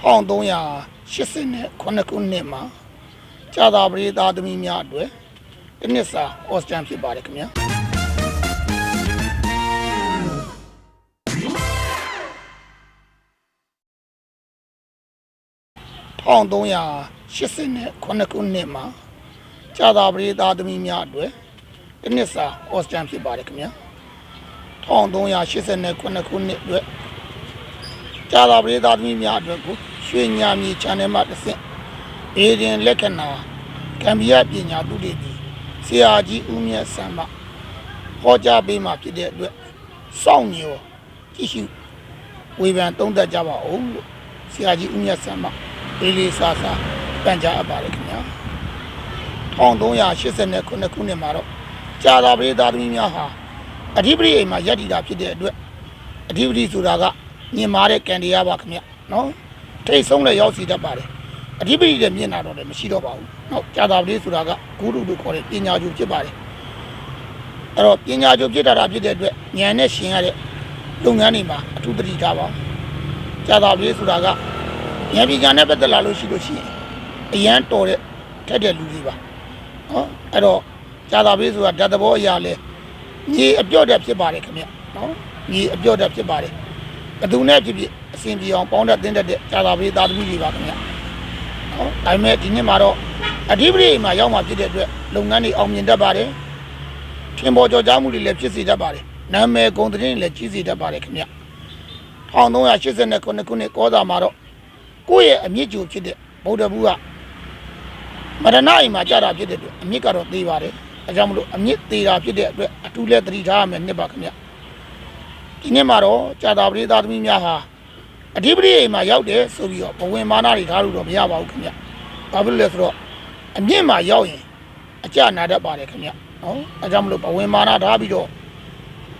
1389ခုနှစ်မှာကြာသာပရိသတ်သမီးများအတွက်တစ်နှစ်စာဩစတန်ဖြစ်ပါတယ်ခင်ဗျာ1389ခုနှစ်မှာကြာသာပရိသတ်သမီးများအတွက်တစ်နှစ်စာဩစတန်ဖြစ်ပါတယ်ခင်ဗျာ1389ခုနှစ်အတွက် ကြာသာပရိသတ်သမီးများအတွက်ကိုရွှေညာမြေ channel မှာတစ်ဆင့်အေဒင်လက္ခဏာကံပြပညာသူတွေဒီဆရာကြီးဦးမြတ်ဆံမဟောကြားပေးမှာဖြစ်တဲ့အတွက်စောင့်ညောကြည့်ရှုဝေဖန်သုံးသပ်ကြပါဦးလို့ဆရာကြီးဦးမြတ်ဆံမလေးလေးစားစားပန်ကြားအပ်ပါတယ်ခင်ဗျာ1389ခုနှစ်မှာတော့ကြာသာပရိသတ်သမီးများဟာအဓိပတိအိမ်မှာယက်တီတာဖြစ်တဲ့အတွက်အဓိပတိဆိုတာက မြင်မာတဲ့ကံတရားပါခင်ဗျနော်ထိတ်ဆုံးလည်းရောက်စီတတ်ပါတယ်အဓိပတိလည်းမြင်တာတော့လည်းမရှိတော့ပါဘူးနော်ကြာတာပတိဆိုတာကဂုရုလို့ခေါ်တဲ့ပညာကျူဖြစ်ပါတယ်အဲ့တော့ပညာကျူဖြစ်တာတာဖြစ်တဲ့အတွက်ဉာဏ်နဲ့ရှင်ရတဲ့လုပ်ငန်းတွေမှာအထူးသတိထားပါကြာတာပတိဆိုတာကဉာဏ်ပညာနဲ့ပတ်သက်လာလို့ရှိလို့ရှိရင်အရန်တော်တဲ့ထက်တဲ့လူတွေပါနော်အဲ့တော့ကြာတာပတိဆိုတာဓာတ်သဘောအရာလဲညီအပြော့တဲ့ဖြစ်ပါတယ်ခင်ဗျနော်ညီအပြော့တဲ့ဖြစ်ပါတယ် ဘယ်သူနဲ့ဖြစ်ဖြစ်အစဉ်ပြေအောင်ပေါင်းတဲ့တင်းတဲ့ကြာသာပရိသာသမီတွေပါခင်ဗျာ။ဟောဒါပေမဲ့ဒီနှစ်မှာတော့အဓိပတိမှာရောက်မှဖြစ်တဲ့အတွက်လုပ်ငန်းတွေအောင်မြင်တတ်ပါတယ်။ထင်ပေါ်ကျော်ကြားမှုတွေလည်းဖြစ်စေတတ်ပါတယ်။နာမည်ဂုဏ်သတင်းတွေလည်းကြီးစေတတ်ပါတယ်ခင်ဗျာ။1389ခုနှစ်ကောသာမှာတော့ကိုယ့်ရဲ့အမြင့်ကျူဖြစ်တဲ့ဗုဒ္ဓဘုရားမရဏအိမ်မှာကြာတာဖြစ်တဲ့အတွက်အမြင့်ကတော့သေးပါတယ်။အဲကြောင့်မလို့အမြင့်သေးတာဖြစ်တဲ့အတွက်အထူးလည်းသတိထားရမယ်နှစ်ပါခင်ဗျာ။ ဒီနေ့မှာတော့ကြာတာပရိသတ်သမီးများဟာအဓိပတိအိမ်မှာရောက်တယ်ဆိုပြီးတော့ဘဝင်မာနတွေထားလို့တော့မရပါဘူးခင်ဗျ။ဘာဖြစ်လို့လဲဆိုတော့အမြင့်မှာရောက်ရင်အကျနာတတ်ပါတယ်ခင်ဗျ။နော်အဲကြောင့်မလို့ဘဝင်မာနထားပြီးတော့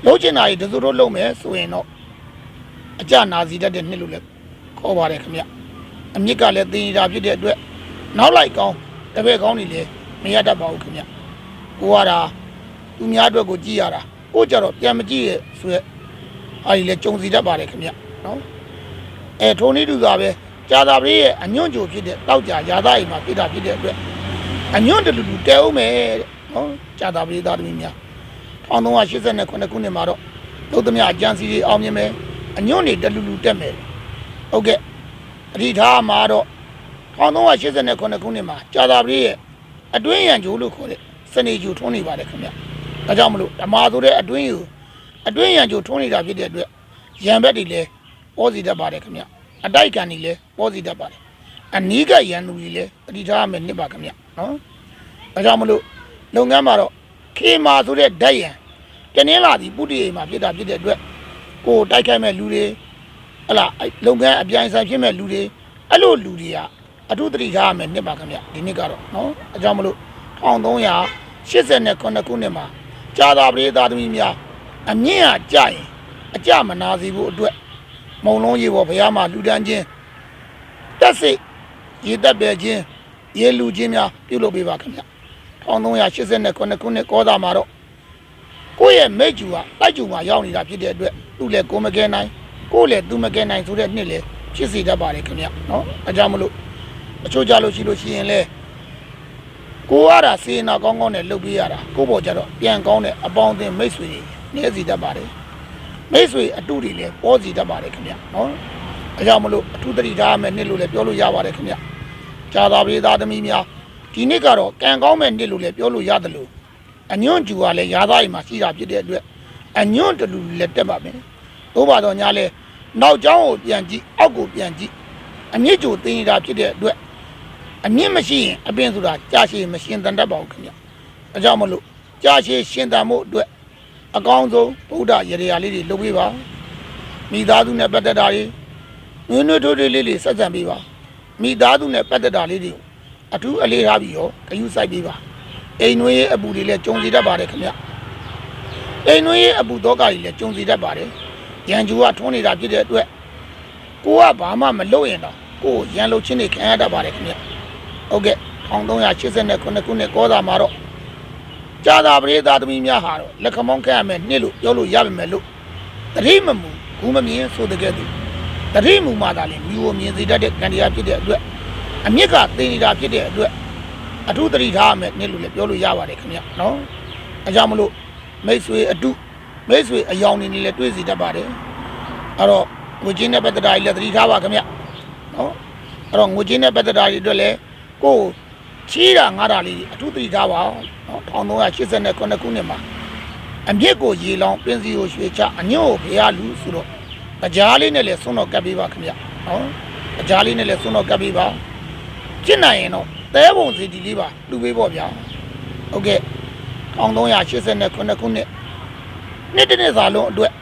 လုံးချင်တာကြီးတစုတို့လုံးမယ်ဆိုရင်တော့အကျနာစီတတ်တဲ့နှစ်လို့လည်းခေါ်ပါတယ်ခင်ဗျ။အမြင့်ကလည်းတင်နေတာဖြစ်တဲ့အတွက်နောက်လိုက်ကောင်းတပည့်ကောင်းတွေလည်းမရတတ်ပါဘူးခင်ဗျ။ကိုကတာသူများအတွက်ကိုကြည့်ရတာကိုကြတော့ပြန်မကြည့်ရဆိုရက် အားကြီးလဲကြုံစီတတ်ပါတယ်ခင်ဗျနော်အဲထိုနည်းတူစွာပဲကြာသာပရိရဲ့အညွန့်ကြိုဖြစ်တဲ့တောက်ကြရာသားအိမ်မှာပြစ်တာဖြစ်တဲ့အတွက်အညွန့်တလူလူတဲအောင်မယ်တဲ့နော်ကြာသာပရိသားသမီးများ1389ခုနှစ်မှာတော့လုံးသမျှအကျန်းစီတွေအောင်မြင်မယ်အညွန့်တွေတလူလူတက်မယ်ဟုတ်ကဲ့အဓိထားမှာတော့1389ခုနှစ်မှာကြာသာပရိရဲ့အတွင်းရန်ကြိုးလို့ခေါ်တဲ့စနေကြိုထွန်းနေပါတယ်ခင်ဗျဒါကြောင့်မလို့ဓမ္မဆိုတဲ့အတွင်းယူ အတွင်းရန်ကြိုထုံးနေတာဖြစ်တဲ့အတွက်ရန်ဘက်တွေလည်းပေါ်စီတတ်ပါတယ်ခင်ဗျအတိုက်ခံတွေလည်းပေါ်စီတတ်ပါတယ်အနီးကရန်သူတွေလည်းတတိထားရမယ်နှစ်ပါခင်ဗျနော်ဒါကြောင့်မလို့လုပ်ငန်းမှာတော့ခေမာဆိုတဲ့ဓာတ်ရန်တနင်္လာဒီပုတ္တိအိမ်မှာဖြစ်တာဖြစ်တဲ့အတွက်ကိုယ်တိုက်ခိုက်မဲ့လူတွေဟလာအဲ့လုပ်ငန်းအပြိုင်ဆိုင်ဖြစ်မဲ့လူတွေအဲ့လိုလူတွေကအထူးတတိထားရမယ်နှစ်ပါခင်ဗျဒီနှစ်ကတော့နော်ဒါကြောင့်မလို့1389ခုနှစ်မှာကြာသာပရိသတ်သမီးများ အမြင့်ဟာကြရင်အကြမနာစီဖို့အတွက်မုံလုံးရေပေါ်ဘုရားမှာလူတန်းချင်းတက်စိတ်ရေတက်ပဲချင်းရေလူချင်းများပြုလုပ်ပေးပါခင်ဗျ1389ခုနှစ်ကောသာမှာတော့ကိုယ့်ရဲ့မိတ်ကျူဟာတိုက်ကျူမှာရောက်နေတာဖြစ်တဲ့အတွက်သူ့လည်းကိုယ်မကဲနိုင်ကိုယ်လည်းသူမကဲနိုင်ဆိုတဲ့နှစ်လည်းဖြစ်စေတတ်ပါတယ်ခင်ဗျနော်အကြောင်းမလို့အချို့ကြလို့ရှိလို့ရှိရင်လည်းကိုရတာစေနာကောင်းကောင်းနဲ့လုပ်ပေးရတာကိုယ့်ဘောကြတော့ပြန်ကောင်းတဲ့အပေါင်းအသင်းမိတ်ဆွေတွေ နေစီတတ်ပါတယ်မိတ်ဆွေအတူတွေလည်းပေါ်စီတတ်ပါတယ်ခင်ဗျနော်အဲကြောင့်မလို့အထူးတတိထားမယ်နှစ်လို့လည်းပြောလို့ရပါတယ်ခင်ဗျကြာသာပြေသားသမီးများဒီနှစ်ကတော့ကံကောင်းမဲ့နှစ်လို့လည်းပြောလို့ရတယ်လို့အညွန့်ကျူကလည်းရာသားအိမ်မှာရှိတာဖြစ်တဲ့အတွက်အညွန့်တလူလည်းတက်ပါမယ်သို့ပါတော့ညာလဲနောက်ကျောင်းကိုပြန်ကြည့်အောက်ကိုပြန်ကြည့်အမြင့်ကျူတင်နေတာဖြစ်တဲ့အတွက်အမြင့်မရှိရင်အပင်ဆိုတာကြာရှည်မရှင်တန်တတ်ပါဘူးခင်ဗျအဲကြောင့်မလို့ကြာရှည်ရှင်တန်မှုအတွက် အကောင်းဆုံးဗုဒ္ဓရေရာလေးတွေလုပ်ပေးပါမိသားစုနဲ့ပတ်သက်တာတွေနွေးနွေးထိုးထိုးလေးလေးဆက်ဆံပေးပါမိသားစုနဲ့ပတ်သက်တာလေးတွေအထူးအလေးထားပြီးရောဂရုစိုက်ပေးပါအိမ်နွေးရဲ့အပူတွေလည်းကြုံစီတတ်ပါတယ်ခင်ဗျအိမ်နွေးရဲ့အပူတော့ကကြီးလည်းကြုံစီတတ်ပါတယ်ရန်ကျူကထွန်းနေတာဖြစ်တဲ့အတွက်ကိုကဘာမှမလုပ်ရင်တော့ကိုရန်လုပ်ချင်းတွေခံရတတ်ပါတယ်ခင်ဗျဟုတ်ကဲ့1389ခုနှစ်ကောသာမှာတော့ ကြာသာပရိသတ်သမီးများဟာတော့လက်ခမောင်းခက်ရမယ်နှစ်လို့ပြောလို့ရပါမယ်လို့တတိမမူဘူးမမြင်ဆိုတဲ့ကဲ့သို့တတိမူမှသာလေမြူကိုမြင်စေတတ်တဲ့ကံတရားဖြစ်တဲ့အတွက်အမြင့်ကသိနေတာဖြစ်တဲ့အတွက်အထူးတတိထားရမယ်နေ့လို့လည်းပြောလို့ရပါတယ်ခင်ဗျနော်အဲကြောင့်မလို့မိတ်ဆွေအတုမိတ်ဆွေအယောင်နေနေလည်းတွေ့စီတတ်ပါတယ်အဲ့တော့ငွေချင်းတဲ့ပတ်သက်တာကြီးလည်းတတိထားပါခင်ဗျနော်အဲ့တော့ငွေချင်းတဲ့ပတ်သက်တာကြီးအတွက်လည်းကိုယ် ချီးတာငားတာလေးအထူးတတိထားပါနော်1389ခုနှစ်မှာအမြင့်ကိုရေလောင်းပင်စီကိုရွှေချအညို့ကိုဖျားလူဆိုတော့အကြားလေးနဲ့လည်းဆွန်းတော့ကပ်ပေးပါခင်ဗျနော်အကြားလေးနဲ့လည်းဆွန်းတော့ကပ်ပေးပါကျင့်နိုင်ရင်တော့သဲပုံစီဒီလေးပါလူပေးပေါ့ဗျာဟုတ်ကဲ့1389ခုနှစ်နှစ်တစ်နှစ်စာလုံးအတွက်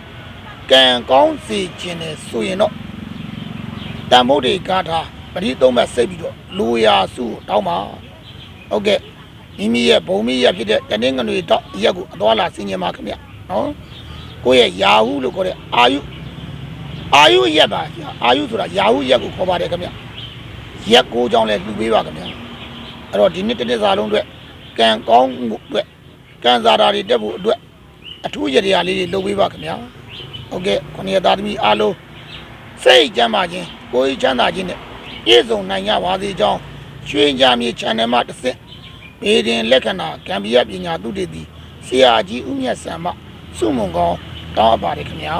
ကံကောင်းစီခြင်းနဲ့ဆိုရင်တော့တန်မိုးတွေကားထားပရိသုံးဘက်စိတ်ပြီးတော့လူရာစုကိုတောင်းပါ ဟုတ်ကဲ့မိမိရဲ့ဘုံမိရဲ့ဖြစ်တဲ့တနင်္ဂနွေတော့ရက်ကိုအသွားလာဆင်ញင်ပါခင်ဗျနော်ကိုယ့်ရဲ့ယာဟုလို့ခေါ်တဲ့အာယုအာယုရက်ပါဗျာအာယုဆိုတာယာဟုရက်ကိုခေါ်ပါတယ်ခင်ဗျရက်ကိုကြောင်းလဲလှူပေးပါခင်ဗျအဲ့တော့ဒီနေ့တစ်နေ့စာလုံးအတွက်ကံကောင်းမှုအတွက်ကံစားတာတွေတက်ဖို့အတွက်အထူးရတရားလေးတွေလုပ်ပေးပါခင်ဗျဟုတ်ကဲ့ခொနည်းသားသမီးအားလုံးစိတ်ကြမ်းပါခြင်းကိုယ်ကြီးချမ်းသာခြင်းနဲ့ပြည့်စုံနိုင်ကြပါစေကြောင်းရွှေကြမြေ channel မှာတစ်ဆင့် ဘေဒင်လက္ခဏာကံပြရပညာသူတည်သည်ဆရာကြီးဦးမြတ်ဆံမစုမုံကောင်းတောင်းအပ်ပါတယ်ခင်ဗျာ